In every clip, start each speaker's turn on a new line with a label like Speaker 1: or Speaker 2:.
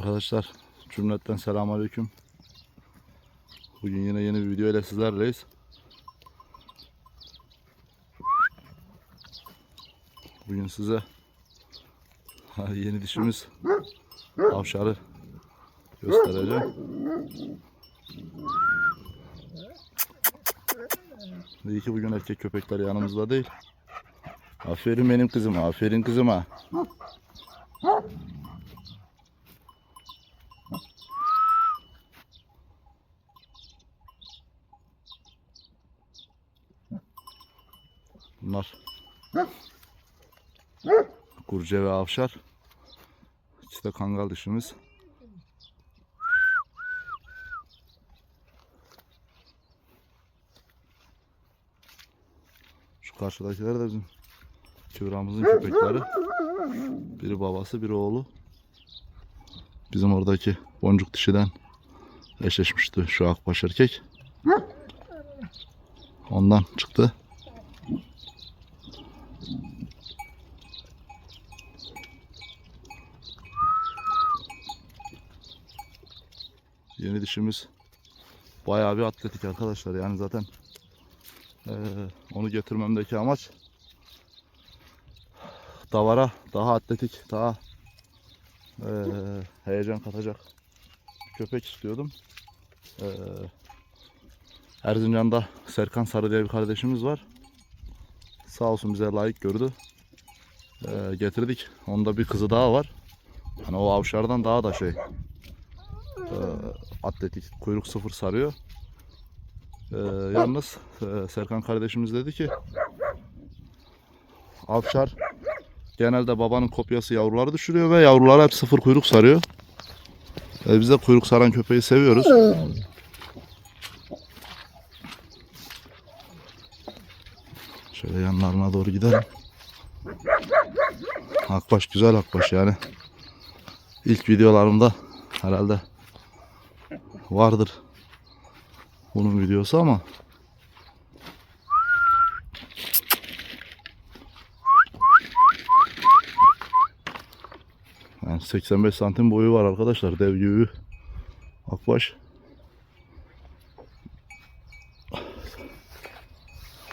Speaker 1: Arkadaşlar cümletten selamünaleyküm. Bugün yine yeni bir video ile sizlerleyiz. Bugün size yeni dişimiz avşarı göstereceğim. İyi ki bugün erkek köpekler yanımızda değil. Aferin benim kızım, aferin kızıma. Bunlar Gurce ve Avşar. De kangal dişimiz. Şu karşıdakiler de bizim Kübramızın köpekleri. Biri babası, biri oğlu. Bizim oradaki boncuk dişiden eşleşmişti şu akbaş erkek. Ondan çıktı. Yeni dişimiz bayağı bir atletik arkadaşlar. Yani zaten eee, onu getirmemdeki amaç davara daha atletik, daha eee, heyecan katacak köpek istiyordum. Eee, Erzincan'da Serkan Sarı diye bir kardeşimiz var. Sağ olsun bize layık gördü. Eee, getirdik. Onda bir kızı daha var. Hani o avşardan daha da şey eee, atletik kuyruk sıfır sarıyor. Eee, yalnız eee, Serkan kardeşimiz dedi ki avşar genelde babanın kopyası yavruları düşürüyor ve yavrular hep sıfır kuyruk sarıyor. E, biz de kuyruk saran köpeği seviyoruz. Şöyle yanlarına doğru gidelim. Akbaş güzel akbaş yani. İlk videolarımda herhalde vardır bunun videosu ama yani 85 santim boyu var arkadaşlar dev bir akbaş.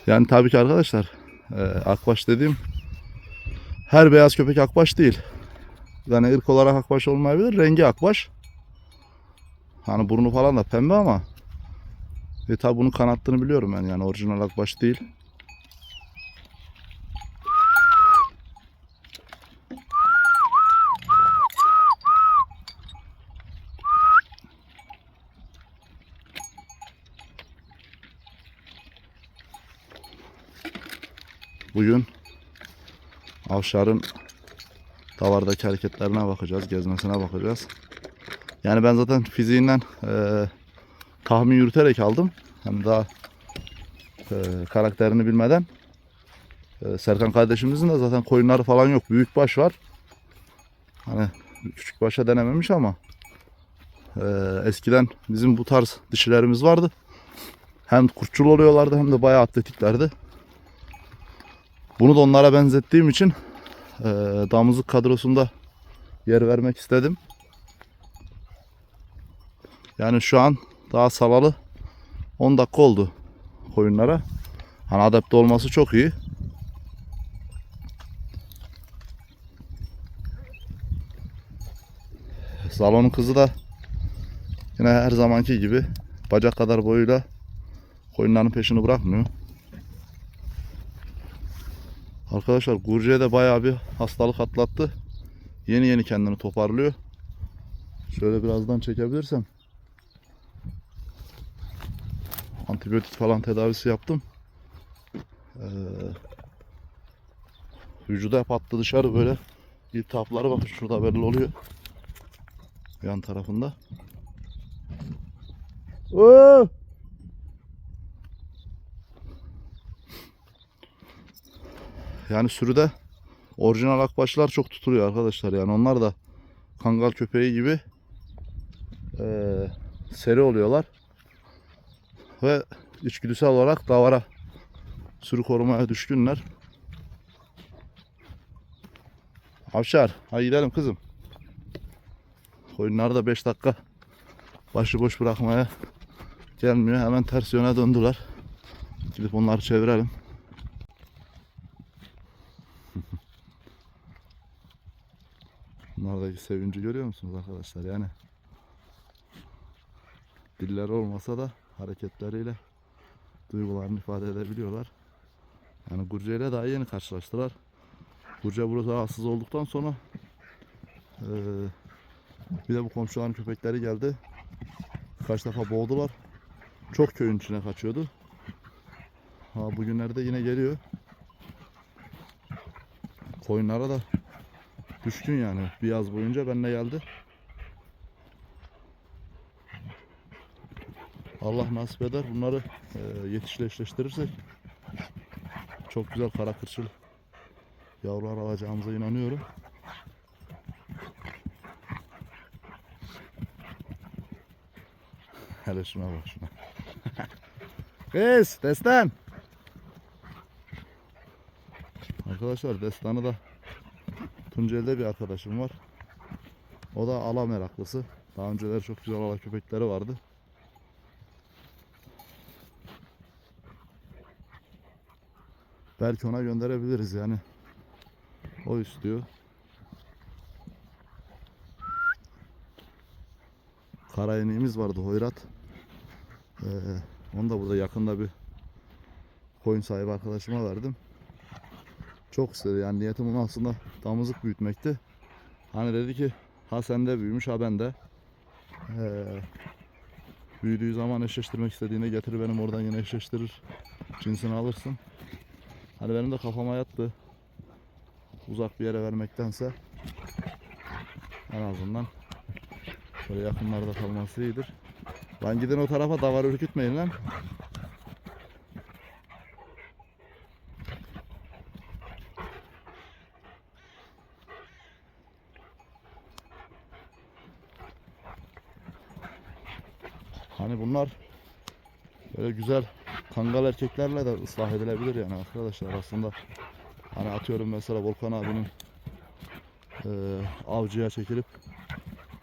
Speaker 1: Yani tabii ki arkadaşlar e, akbaş dediğim her beyaz köpek akbaş değil. Yani ırk olarak akbaş olmayabilir. Rengi akbaş. Hani burnu falan da pembe ama e tabi bunun kanattığını biliyorum ben yani orijinal akbaş değil. Bugün Avşar'ın davardaki hareketlerine bakacağız, gezmesine bakacağız. Yani ben zaten fiziğinden eee, tahmin yürüterek aldım. Hem daha eee, karakterini bilmeden. Eee, Serkan kardeşimizin de zaten koyunları falan yok. Büyük baş var. Hani küçük başa denememiş ama eee, eskiden bizim bu tarz dişilerimiz vardı. Hem kurtçul oluyorlardı hem de bayağı atletiklerdi. Bunu da onlara benzettiğim için eee damızlık kadrosunda yer vermek istedim. Yani şu an daha salalı 10 dakika oldu koyunlara. Hani adapte olması çok iyi. Salonun kızı da yine her zamanki gibi bacak kadar boyuyla koyunların peşini bırakmıyor. Arkadaşlar Gurce'ye de bayağı bir hastalık atlattı. Yeni yeni kendini toparlıyor. Şöyle birazdan çekebilirsem. Antibiyotik falan tedavisi yaptım. Ee, vücuda hep attı dışarı böyle. İltihapları bakın şurada belli oluyor. Yan tarafında. Oo! Yani sürüde orijinal akbaşlar çok tutuluyor arkadaşlar. Yani onlar da kangal köpeği gibi eee, seri oluyorlar. Ve içgüdüsel olarak davara sürü korumaya düşkünler. Avşar, hadi gidelim kızım. Koyunları da 5 dakika başıboş bırakmaya gelmiyor. Hemen ters yöne döndüler. Gidip onları çevirelim. Bunlardaki sevinci görüyor musunuz arkadaşlar? Yani dilleri olmasa da hareketleriyle duygularını ifade edebiliyorlar. Yani Gurce ile daha yeni karşılaştılar. Gurce burada rahatsız olduktan sonra eee, bir de bu komşuların köpekleri geldi. Kaç defa boğdular. Çok köyün içine kaçıyordu. Ha bugünlerde yine geliyor. Koyunlara da düşkün yani. Bir yaz boyunca benimle geldi. Allah nasip eder bunları e, yetişleştirirsek çok güzel kara kırçıl yavrular alacağımıza inanıyorum. Hele şuna bak şuna. Kız Destan. Arkadaşlar Destan'ı da Tunceli'de bir arkadaşım var. O da ala meraklısı. Daha önceleri çok güzel ala köpekleri vardı. Belki ona gönderebiliriz yani. O istiyor. Kara ineğimiz vardı Hoyrat. Ee, onu da burada yakında bir koyun sahibi arkadaşıma verdim. Çok istedi yani niyetim onu aslında damızlık büyütmekti. Hani dedi ki ha sende büyümüş ha bende. Ee, büyüdüğü zaman eşleştirmek istediğinde getir benim oradan yine eşleştirir. Cinsini alırsın. Hani benim de kafama yattı. Uzak bir yere vermektense en azından böyle yakınlarda kalması iyidir. Lan gidin o tarafa davar ürkütmeyin lan. Hani bunlar böyle güzel kangal erkeklerle de ıslah edilebilir yani arkadaşlar aslında. Hani atıyorum mesela Volkan abinin eee, avcıya çekilip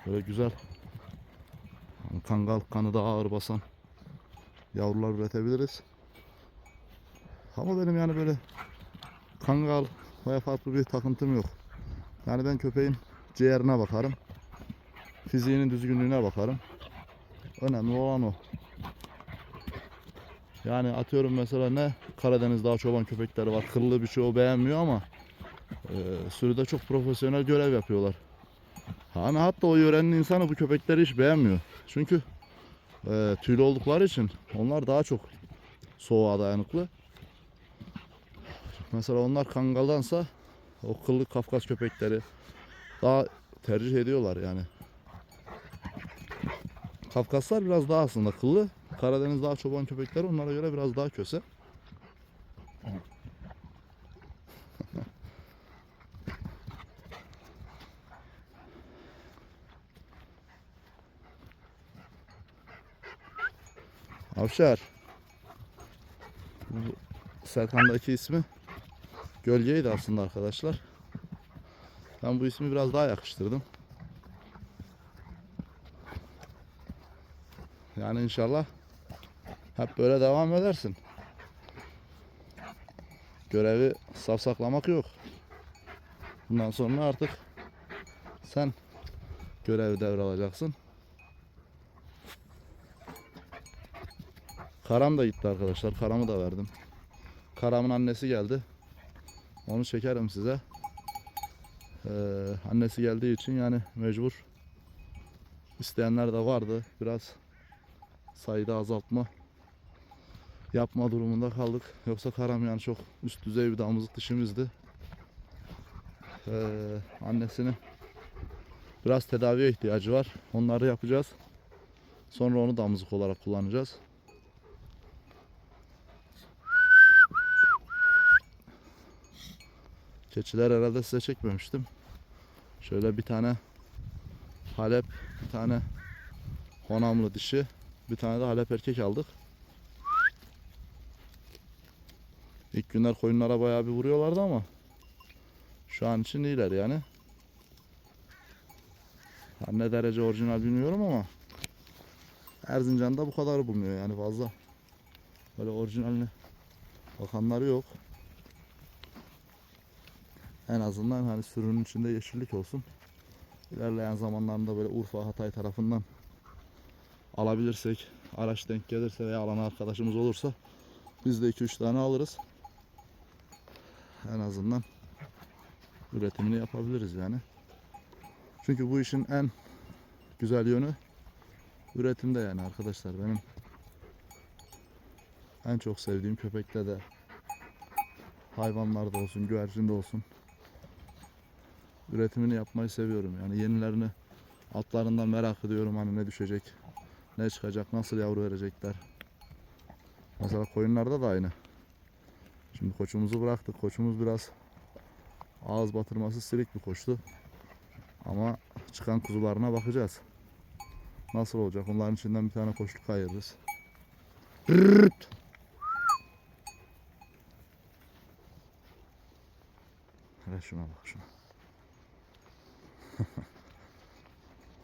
Speaker 1: böyle güzel hani kangal kanı da ağır basan yavrular üretebiliriz. Ama benim yani böyle kangal veya farklı bir takıntım yok. Yani ben köpeğin ciğerine bakarım. Fiziğinin düzgünlüğüne bakarım. Önemli olan o. Yani atıyorum mesela ne Karadeniz daha çoban köpekleri var. Kıllı bir çoğu beğenmiyor ama e, sürüde çok profesyonel görev yapıyorlar. Hani hatta o yörenin insanı bu köpekleri hiç beğenmiyor. Çünkü e, tüylü oldukları için onlar daha çok soğuğa dayanıklı. Mesela onlar kangaldansa o kıllı Kafkas köpekleri daha tercih ediyorlar yani. Kafkaslar biraz daha aslında kıllı. Karadeniz daha çoban köpekleri onlara göre biraz daha köse. Avşar. Serkan'daki ismi Gölgeydi aslında arkadaşlar. Ben bu ismi biraz daha yakıştırdım. Yani inşallah hep böyle devam edersin. Görevi safsaklamak yok. Bundan sonra artık sen görevi devralacaksın. Karam da gitti arkadaşlar. Karamı da verdim. Karam'ın annesi geldi. Onu çekerim size. Ee, annesi geldiği için yani mecbur isteyenler de vardı. Biraz sayıda azaltma yapma durumunda kaldık. Yoksa Karam yani çok üst düzey bir damızlık dişimizdi. Ee, annesinin biraz tedaviye ihtiyacı var. Onları yapacağız. Sonra onu damızlık olarak kullanacağız. Keçiler herhalde size çekmemiştim. Şöyle bir tane Halep, bir tane Honamlı dişi, bir tane de Halep erkek aldık. İlk günler koyunlara bayağı bir vuruyorlardı ama şu an için iyiler yani. Ha, ne derece orijinal bilmiyorum ama Erzincan'da bu kadar bulunuyor yani fazla. Böyle orijinaline bakanları yok. En azından hani sürünün içinde yeşillik olsun. İlerleyen zamanlarında böyle Urfa, Hatay tarafından alabilirsek, araç denk gelirse veya alan arkadaşımız olursa biz de 2-3 tane alırız. En azından üretimini yapabiliriz yani. Çünkü bu işin en güzel yönü üretimde yani arkadaşlar benim en çok sevdiğim köpekte de hayvanlarda olsun, güvercinde olsun üretimini yapmayı seviyorum. Yani yenilerini altlarından merak ediyorum hani ne düşecek, ne çıkacak, nasıl yavru verecekler. Mesela koyunlarda da aynı. Şimdi koçumuzu bıraktık. Koçumuz biraz ağız batırması silik bir koçtu. Ama çıkan kuzularına bakacağız. Nasıl olacak? Onların içinden bir tane koçluk ayırırız. Rrrt. Hele şuna bak şuna.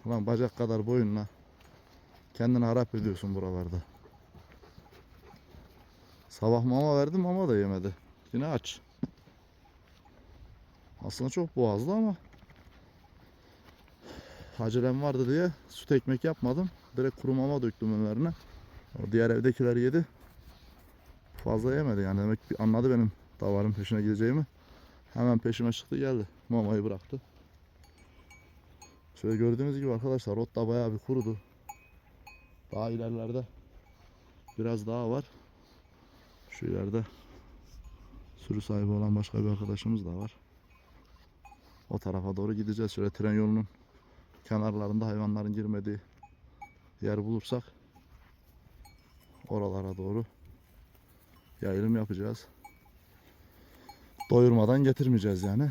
Speaker 1: Ulan bacak kadar boyunla kendini harap ediyorsun buralarda. Sabah mama verdim mama da yemedi. Yine aç. Aslında çok boğazlı ama acelem vardı diye süt ekmek yapmadım. Direkt kuru mama döktüm önlerine. O diğer evdekiler yedi. Fazla yemedi yani demek ki anladı benim davarın peşine gideceğimi. Hemen peşime çıktı geldi. Mamayı bıraktı. Şöyle gördüğünüz gibi arkadaşlar ot da bayağı bir kurudu. Daha ilerlerde biraz daha var. Şu ileride sürü sahibi olan başka bir arkadaşımız da var. O tarafa doğru gideceğiz. Şöyle tren yolunun kenarlarında hayvanların girmediği yer bulursak oralara doğru yayılım yapacağız. Doyurmadan getirmeyeceğiz yani.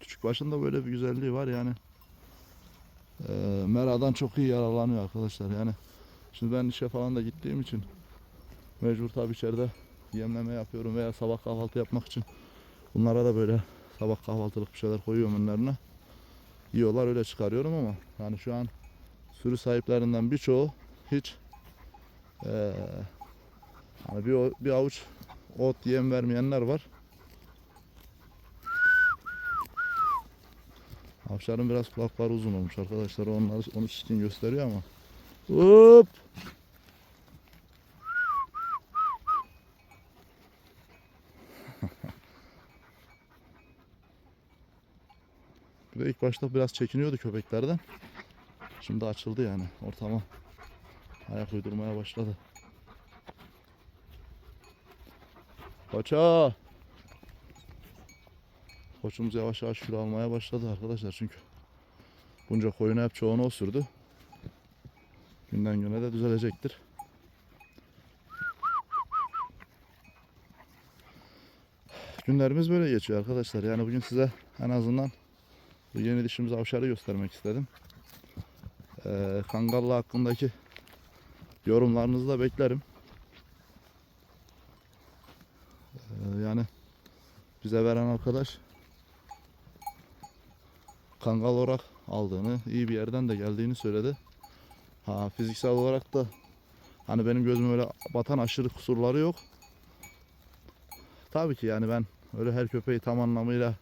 Speaker 1: Küçük başında böyle bir güzelliği var yani. Eee meradan çok iyi yararlanıyor arkadaşlar yani. Şimdi ben işe falan da gittiğim için mecbur tabi içeride yemleme yapıyorum veya sabah kahvaltı yapmak için bunlara da böyle sabah kahvaltılık bir şeyler koyuyorum önlerine. Yiyorlar öyle çıkarıyorum ama yani şu an sürü sahiplerinden birçoğu hiç eee hani bir, bir avuç ot yem vermeyenler var. Avşarın biraz kulakları uzun olmuş arkadaşlar. Onlar onu çirkin gösteriyor ama. Hop! Bir ilk başta biraz çekiniyordu köpeklerden. Şimdi açıldı yani ortama. Ayak uydurmaya başladı. Koça! Koçumuz yavaş yavaş kilo almaya başladı arkadaşlar çünkü bunca koyunu hep çoğunu o sürdü. Günden güne de düzelecektir. Günlerimiz böyle geçiyor arkadaşlar. Yani bugün size en azından bu yeni dişimiz avşarı göstermek istedim. Ee, Kangallı hakkındaki yorumlarınızı da beklerim. Ee, yani bize veren arkadaş kangal olarak aldığını, iyi bir yerden de geldiğini söyledi. Ha fiziksel olarak da hani benim gözüme öyle batan aşırı kusurları yok. Tabii ki yani ben öyle her köpeği tam anlamıyla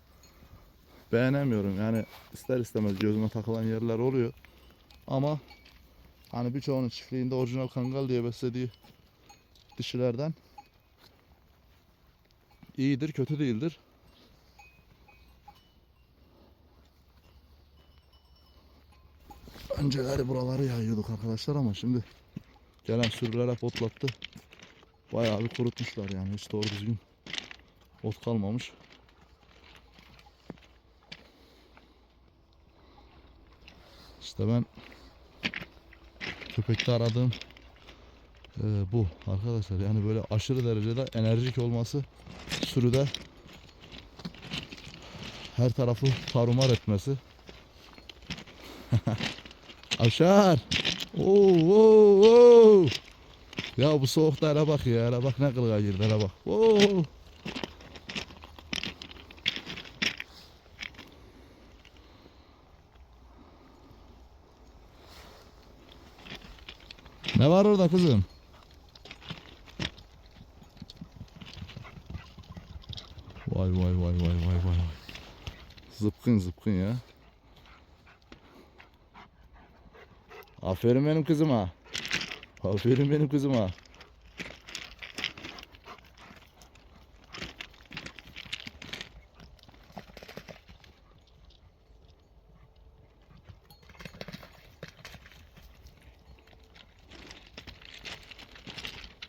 Speaker 1: beğenemiyorum. Yani ister istemez gözüme takılan yerler oluyor. Ama hani birçoğunun çiftliğinde orijinal kangal diye beslediği dişilerden iyidir, kötü değildir. Önceleri buraları yayıyorduk arkadaşlar ama şimdi gelen sürüler hep otlattı. Bayağı bir kurutmuşlar yani hiç doğru düzgün ot kalmamış. İşte ben köpekte aradığım e, bu arkadaşlar yani böyle aşırı derecede enerjik olması sürüde her tarafı tarumar etmesi Aşar. Oo, oo, oo. Ya bu soğukta hele bak ya. Hele bak ne kılga girdi hele bak. Oo. Ne var orada kızım? Vay vay vay vay vay vay. Zıpkın zıpkın ya. Aferin benim kızıma. Aferin benim kızıma.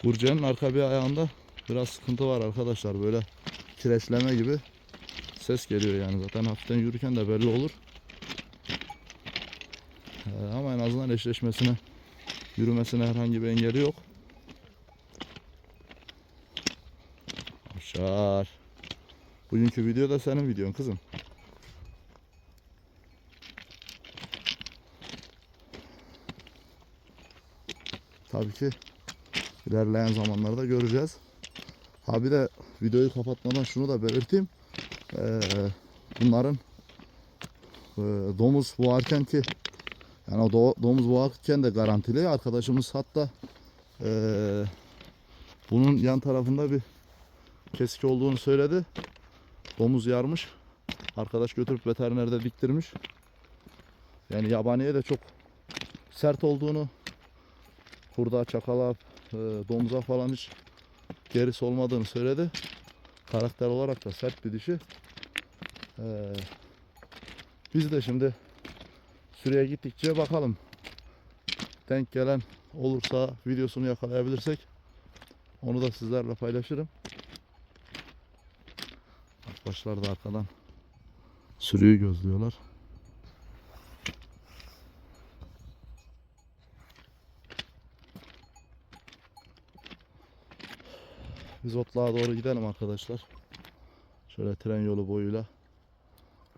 Speaker 1: Burcanın arka bir ayağında biraz sıkıntı var arkadaşlar. Böyle kireçleme gibi ses geliyor yani. Zaten hafiften yürürken de belli olur. Ee, ama en azından eşleşmesine, yürümesine herhangi bir engeli yok. Aşar. Bugünkü video da senin videon kızım. Tabii ki ilerleyen zamanlarda göreceğiz. Ha bir de videoyu kapatmadan şunu da belirteyim. Ee, bunların e, domuz boğarken ki yani o do- domuz boğarken de garantili. Arkadaşımız hatta e, bunun yan tarafında bir kesik olduğunu söyledi. Domuz yarmış. Arkadaş götürüp veterinerde diktirmiş. Yani yabaniye de çok sert olduğunu kurda, çakala, e, domuza falan hiç gerisi olmadığını söyledi. Karakter olarak da sert bir dişi. Ee, biz de şimdi süreye gittikçe bakalım. Denk gelen olursa videosunu yakalayabilirsek onu da sizlerle paylaşırım. Arkadaşlar da arkadan sürüyü gözlüyorlar. Biz otluğa doğru gidelim arkadaşlar. Şöyle tren yolu boyuyla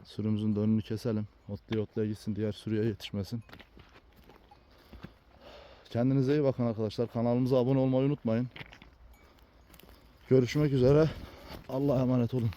Speaker 1: sürümüzün de önünü keselim. Otlaya otlaya gitsin diğer sürüye yetişmesin. Kendinize iyi bakın arkadaşlar. Kanalımıza abone olmayı unutmayın. Görüşmek üzere. Allah'a emanet olun.